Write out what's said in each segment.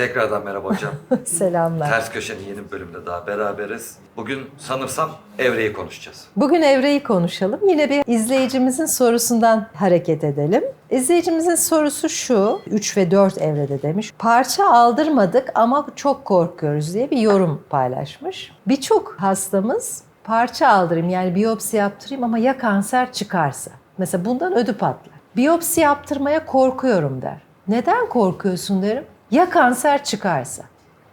Tekrardan merhaba hocam. Selamlar. Ters Köşe'nin yeni bir bölümünde daha beraberiz. Bugün sanırsam evreyi konuşacağız. Bugün evreyi konuşalım. Yine bir izleyicimizin sorusundan hareket edelim. İzleyicimizin sorusu şu, 3 ve 4 evrede demiş. Parça aldırmadık ama çok korkuyoruz diye bir yorum paylaşmış. Birçok hastamız parça aldırayım yani biyopsi yaptırayım ama ya kanser çıkarsa? Mesela bundan ödü patlar. Biyopsi yaptırmaya korkuyorum der. Neden korkuyorsun derim. Ya kanser çıkarsa?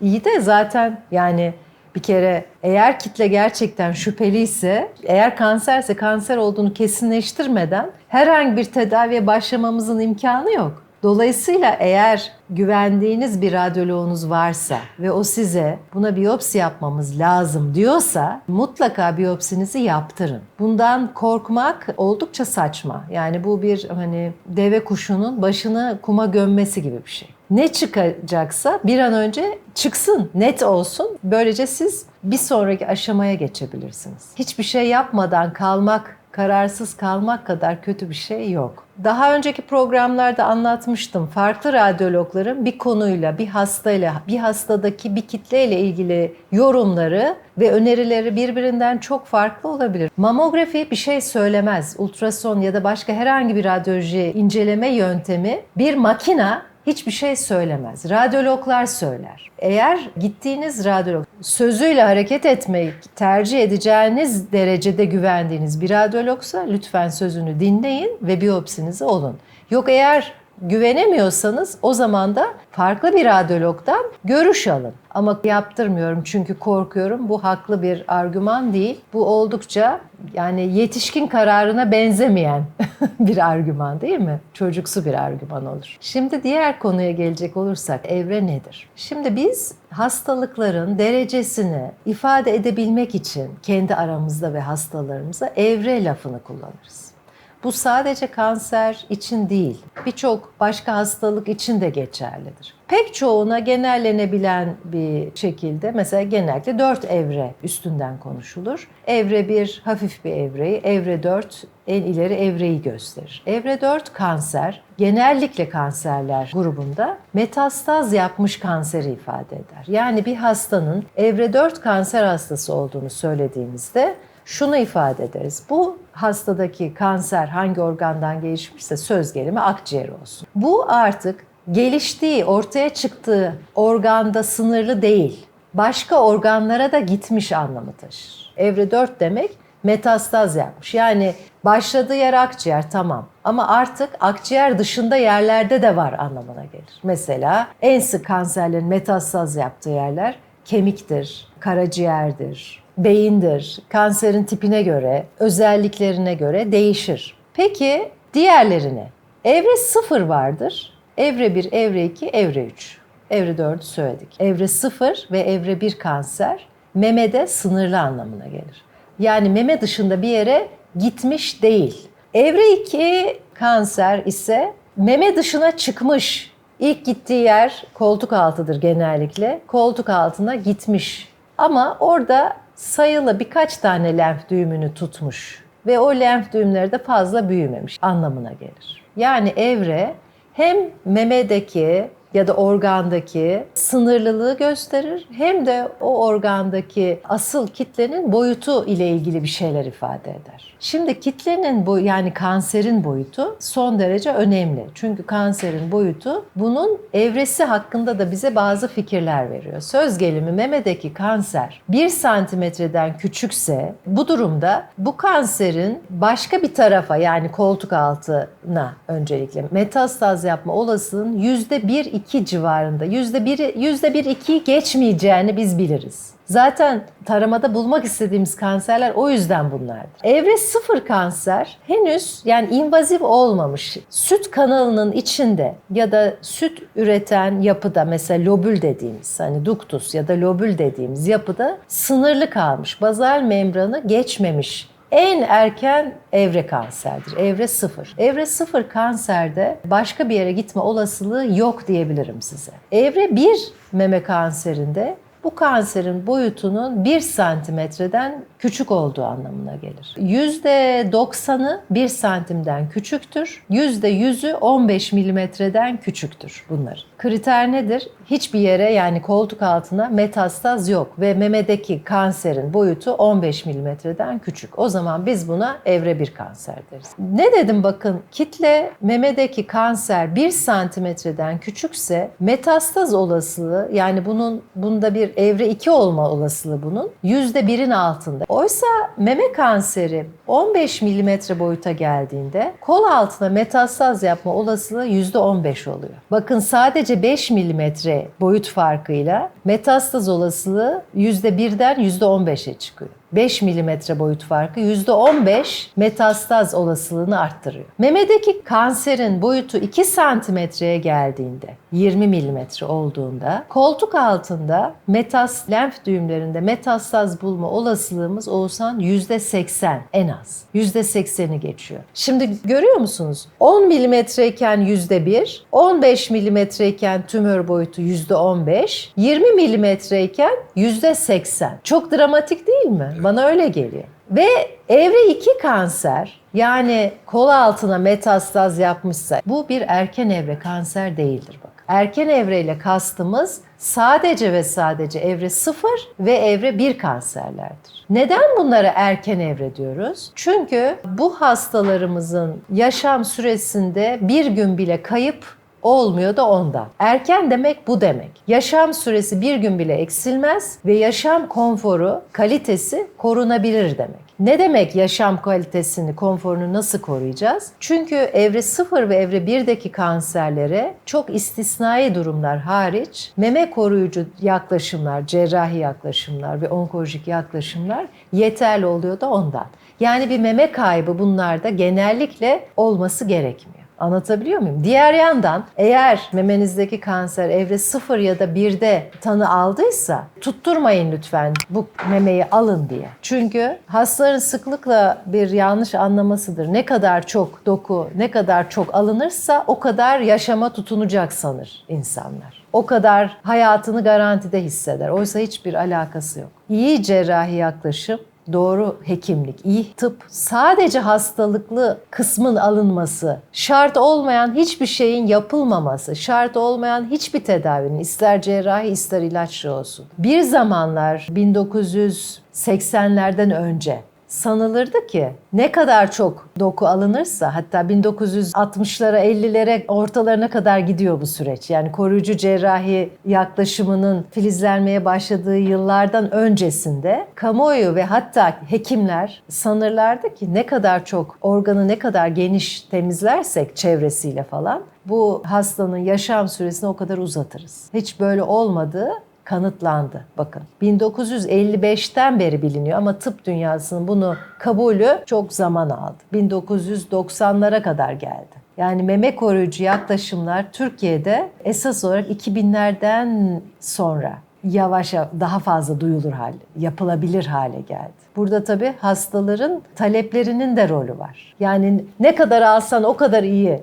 İyi de zaten yani bir kere eğer kitle gerçekten şüpheliyse, eğer kanserse kanser olduğunu kesinleştirmeden herhangi bir tedaviye başlamamızın imkanı yok. Dolayısıyla eğer güvendiğiniz bir radyoloğunuz varsa ve o size buna biyopsi yapmamız lazım diyorsa mutlaka biyopsinizi yaptırın. Bundan korkmak oldukça saçma. Yani bu bir hani deve kuşunun başını kuma gömmesi gibi bir şey. Ne çıkacaksa bir an önce çıksın, net olsun. Böylece siz bir sonraki aşamaya geçebilirsiniz. Hiçbir şey yapmadan kalmak, kararsız kalmak kadar kötü bir şey yok. Daha önceki programlarda anlatmıştım. Farklı radyologların bir konuyla, bir hastayla, bir hastadaki bir kitleyle ilgili yorumları ve önerileri birbirinden çok farklı olabilir. Mamografi bir şey söylemez. Ultrason ya da başka herhangi bir radyoloji inceleme yöntemi bir makina hiçbir şey söylemez. Radyologlar söyler. Eğer gittiğiniz radyolog sözüyle hareket etmeyi tercih edeceğiniz derecede güvendiğiniz bir radyologsa lütfen sözünü dinleyin ve biyopsinizi olun. Yok eğer güvenemiyorsanız o zaman da farklı bir radyologdan görüş alın. Ama yaptırmıyorum çünkü korkuyorum. Bu haklı bir argüman değil. Bu oldukça yani yetişkin kararına benzemeyen bir argüman değil mi? Çocuksu bir argüman olur. Şimdi diğer konuya gelecek olursak evre nedir? Şimdi biz hastalıkların derecesini ifade edebilmek için kendi aramızda ve hastalarımıza evre lafını kullanırız. Bu sadece kanser için değil, birçok başka hastalık için de geçerlidir. Pek çoğuna genellenebilen bir şekilde mesela genellikle 4 evre üstünden konuşulur. Evre 1 hafif bir evreyi, evre 4 en ileri evreyi gösterir. Evre 4 kanser, genellikle kanserler grubunda metastaz yapmış kanseri ifade eder. Yani bir hastanın evre 4 kanser hastası olduğunu söylediğimizde şunu ifade ederiz. Bu hastadaki kanser hangi organdan gelişmişse söz gelimi akciğer olsun. Bu artık geliştiği, ortaya çıktığı organda sınırlı değil. Başka organlara da gitmiş anlamı taşır. Evre 4 demek metastaz yapmış. Yani başladığı yer akciğer tamam ama artık akciğer dışında yerlerde de var anlamına gelir. Mesela en sık kanserlerin metastaz yaptığı yerler kemiktir, karaciğerdir, beyindir. Kanserin tipine göre, özelliklerine göre değişir. Peki diğerlerini? Evre 0 vardır. Evre 1, evre 2, evre 3. Evre 4'ü söyledik. Evre 0 ve evre 1 kanser memede sınırlı anlamına gelir. Yani meme dışında bir yere gitmiş değil. Evre 2 kanser ise meme dışına çıkmış. İlk gittiği yer koltuk altıdır genellikle. Koltuk altına gitmiş. Ama orada sayılı birkaç tane lenf düğümünü tutmuş ve o lenf düğümleri de fazla büyümemiş anlamına gelir. Yani evre hem memedeki ya da organdaki sınırlılığı gösterir hem de o organdaki asıl kitlenin boyutu ile ilgili bir şeyler ifade eder. Şimdi kitlenin bu yani kanserin boyutu son derece önemli. Çünkü kanserin boyutu bunun evresi hakkında da bize bazı fikirler veriyor. Söz gelimi memedeki kanser 1 santimetreden küçükse bu durumda bu kanserin başka bir tarafa yani koltuk altına öncelikle metastaz yapma olasılığın %1 %2 civarında, %1, %1-2 geçmeyeceğini biz biliriz. Zaten taramada bulmak istediğimiz kanserler o yüzden bunlardır. Evre sıfır kanser henüz yani invaziv olmamış. Süt kanalının içinde ya da süt üreten yapıda mesela lobül dediğimiz hani duktus ya da lobül dediğimiz yapıda sınırlı kalmış. Bazal membranı geçmemiş en erken evre kanserdir. Evre sıfır. Evre sıfır kanserde başka bir yere gitme olasılığı yok diyebilirim size. Evre bir meme kanserinde bu kanserin boyutunun 1 santimetreden küçük olduğu anlamına gelir. %90'ı 1 santimden küçüktür. %100'ü 15 milimetreden küçüktür bunlar. Kriter nedir? Hiçbir yere yani koltuk altına metastaz yok ve memedeki kanserin boyutu 15 milimetreden küçük. O zaman biz buna evre 1 kanser deriz. Ne dedim bakın kitle memedeki kanser 1 santimetreden küçükse metastaz olasılığı yani bunun bunda bir evre 2 olma olasılığı bunun %1'in altında. Oysa meme kanseri 15 milimetre boyuta geldiğinde kol altına metastaz yapma olasılığı %15 oluyor. Bakın sadece 5 milimetre boyut farkıyla metastaz olasılığı %1'den %15'e çıkıyor. 5 milimetre boyut farkı %15 metastaz olasılığını arttırıyor. Memedeki kanserin boyutu 2 santimetreye geldiğinde 20 milimetre olduğunda koltuk altında metas lenf düğümlerinde metastaz bulma olasılığımız olsan %80 en az. %80'i geçiyor. Şimdi görüyor musunuz? 10 milimetreyken %1, 15 milimetreyken tümör boyutu %15, 20 milimetreyken %80. Çok dramatik değil mi? Bana öyle geliyor. Ve evre 2 kanser yani kol altına metastaz yapmışsa bu bir erken evre kanser değildir bak. Erken evreyle kastımız sadece ve sadece evre 0 ve evre 1 kanserlerdir. Neden bunlara erken evre diyoruz? Çünkü bu hastalarımızın yaşam süresinde bir gün bile kayıp olmuyor da ondan. Erken demek bu demek. Yaşam süresi bir gün bile eksilmez ve yaşam konforu, kalitesi korunabilir demek. Ne demek yaşam kalitesini, konforunu nasıl koruyacağız? Çünkü evre 0 ve evre 1'deki kanserlere çok istisnai durumlar hariç meme koruyucu yaklaşımlar, cerrahi yaklaşımlar ve onkolojik yaklaşımlar yeterli oluyor da ondan. Yani bir meme kaybı bunlarda genellikle olması gerekmiyor. Anlatabiliyor muyum? Diğer yandan eğer memenizdeki kanser evre 0 ya da 1'de tanı aldıysa tutturmayın lütfen bu memeyi alın diye. Çünkü hastaların sıklıkla bir yanlış anlamasıdır. Ne kadar çok doku, ne kadar çok alınırsa o kadar yaşama tutunacak sanır insanlar. O kadar hayatını garantide hisseder. Oysa hiçbir alakası yok. İyi cerrahi yaklaşım doğru hekimlik, iyi tıp, sadece hastalıklı kısmın alınması, şart olmayan hiçbir şeyin yapılmaması, şart olmayan hiçbir tedavinin ister cerrahi ister ilaçlı olsun. Bir zamanlar 1980'lerden önce sanılırdı ki ne kadar çok doku alınırsa hatta 1960'lara 50'lere ortalarına kadar gidiyor bu süreç. Yani koruyucu cerrahi yaklaşımının filizlenmeye başladığı yıllardan öncesinde kamuoyu ve hatta hekimler sanırlardı ki ne kadar çok organı ne kadar geniş temizlersek çevresiyle falan bu hastanın yaşam süresini o kadar uzatırız. Hiç böyle olmadığı kanıtlandı. Bakın 1955'ten beri biliniyor ama tıp dünyasının bunu kabulü çok zaman aldı. 1990'lara kadar geldi. Yani meme koruyucu yaklaşımlar Türkiye'de esas olarak 2000'lerden sonra yavaş daha fazla duyulur hale, yapılabilir hale geldi. Burada tabii hastaların taleplerinin de rolü var. Yani ne kadar alsan o kadar iyi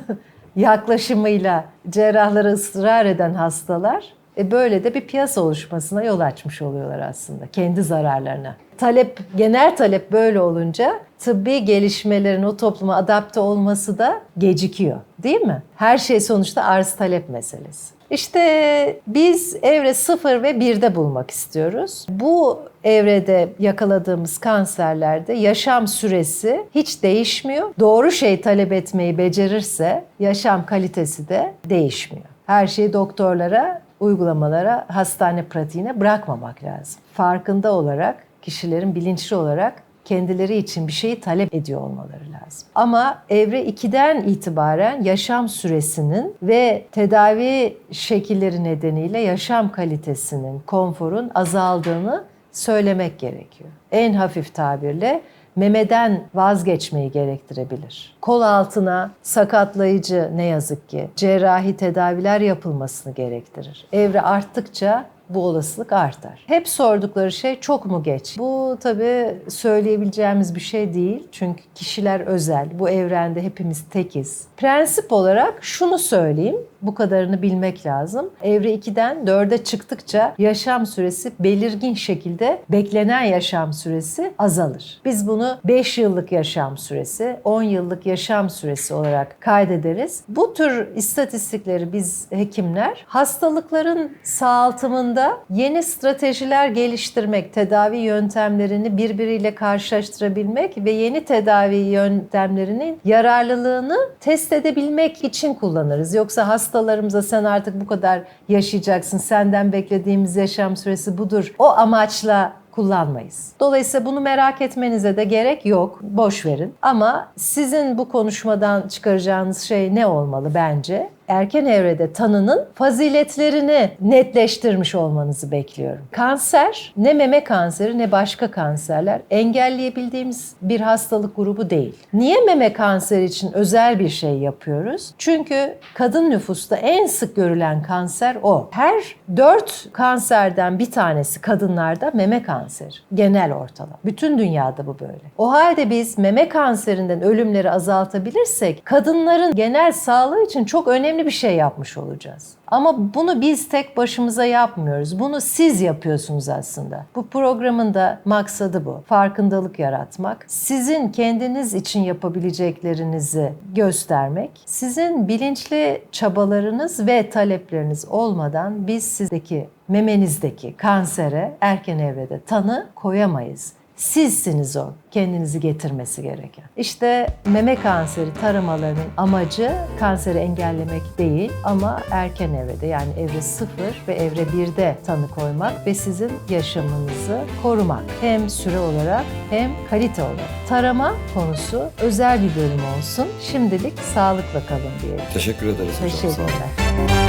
yaklaşımıyla cerrahlara ısrar eden hastalar e böyle de bir piyasa oluşmasına yol açmış oluyorlar aslında kendi zararlarına. Talep, genel talep böyle olunca tıbbi gelişmelerin o topluma adapte olması da gecikiyor. Değil mi? Her şey sonuçta arz talep meselesi. İşte biz evre 0 ve 1'de bulmak istiyoruz. Bu evrede yakaladığımız kanserlerde yaşam süresi hiç değişmiyor. Doğru şey talep etmeyi becerirse yaşam kalitesi de değişmiyor. Her şeyi doktorlara uygulamalara, hastane pratiğine bırakmamak lazım. Farkında olarak, kişilerin bilinçli olarak kendileri için bir şeyi talep ediyor olmaları lazım. Ama evre 2'den itibaren yaşam süresinin ve tedavi şekilleri nedeniyle yaşam kalitesinin, konforun azaldığını söylemek gerekiyor. En hafif tabirle memeden vazgeçmeyi gerektirebilir. Kol altına sakatlayıcı ne yazık ki cerrahi tedaviler yapılmasını gerektirir. Evre arttıkça bu olasılık artar. Hep sordukları şey çok mu geç? Bu tabii söyleyebileceğimiz bir şey değil. Çünkü kişiler özel. Bu evrende hepimiz tekiz. Prensip olarak şunu söyleyeyim. Bu kadarını bilmek lazım. Evre 2'den 4'e çıktıkça yaşam süresi belirgin şekilde beklenen yaşam süresi azalır. Biz bunu 5 yıllık yaşam süresi, 10 yıllık yaşam süresi olarak kaydederiz. Bu tür istatistikleri biz hekimler hastalıkların sağaltımında yeni stratejiler geliştirmek, tedavi yöntemlerini birbiriyle karşılaştırabilmek ve yeni tedavi yöntemlerinin yararlılığını test edebilmek için kullanırız. Yoksa hastalarımıza sen artık bu kadar yaşayacaksın, senden beklediğimiz yaşam süresi budur. O amaçla kullanmayız. Dolayısıyla bunu merak etmenize de gerek yok. Boş verin. Ama sizin bu konuşmadan çıkaracağınız şey ne olmalı bence? Erken evrede tanının faziletlerini netleştirmiş olmanızı bekliyorum. Kanser ne meme kanseri ne başka kanserler engelleyebildiğimiz bir hastalık grubu değil. Niye meme kanseri için özel bir şey yapıyoruz? Çünkü kadın nüfusta en sık görülen kanser o. Her dört kanserden bir tanesi kadınlarda meme kanseri. Genel ortalama. Bütün dünyada bu böyle. O halde biz meme kanserinden ölümleri azaltabilirsek kadınların genel sağlığı için çok önemli bir şey yapmış olacağız. Ama bunu biz tek başımıza yapmıyoruz. Bunu siz yapıyorsunuz aslında. Bu programın da maksadı bu. Farkındalık yaratmak. Sizin kendiniz için yapabileceklerinizi göstermek. Sizin bilinçli çabalarınız ve talepleriniz olmadan biz sizdeki memenizdeki kansere erken evrede tanı koyamayız. Sizsiniz o kendinizi getirmesi gereken. İşte meme kanseri taramalarının amacı kanseri engellemek değil ama erken evrede yani evre 0 ve evre 1'de tanı koymak ve sizin yaşamınızı korumak. Hem süre olarak hem kalite olarak. Tarama konusu özel bir bölüm olsun. Şimdilik sağlıkla kalın diyelim. Teşekkür ederiz hocam. Teşekkürler.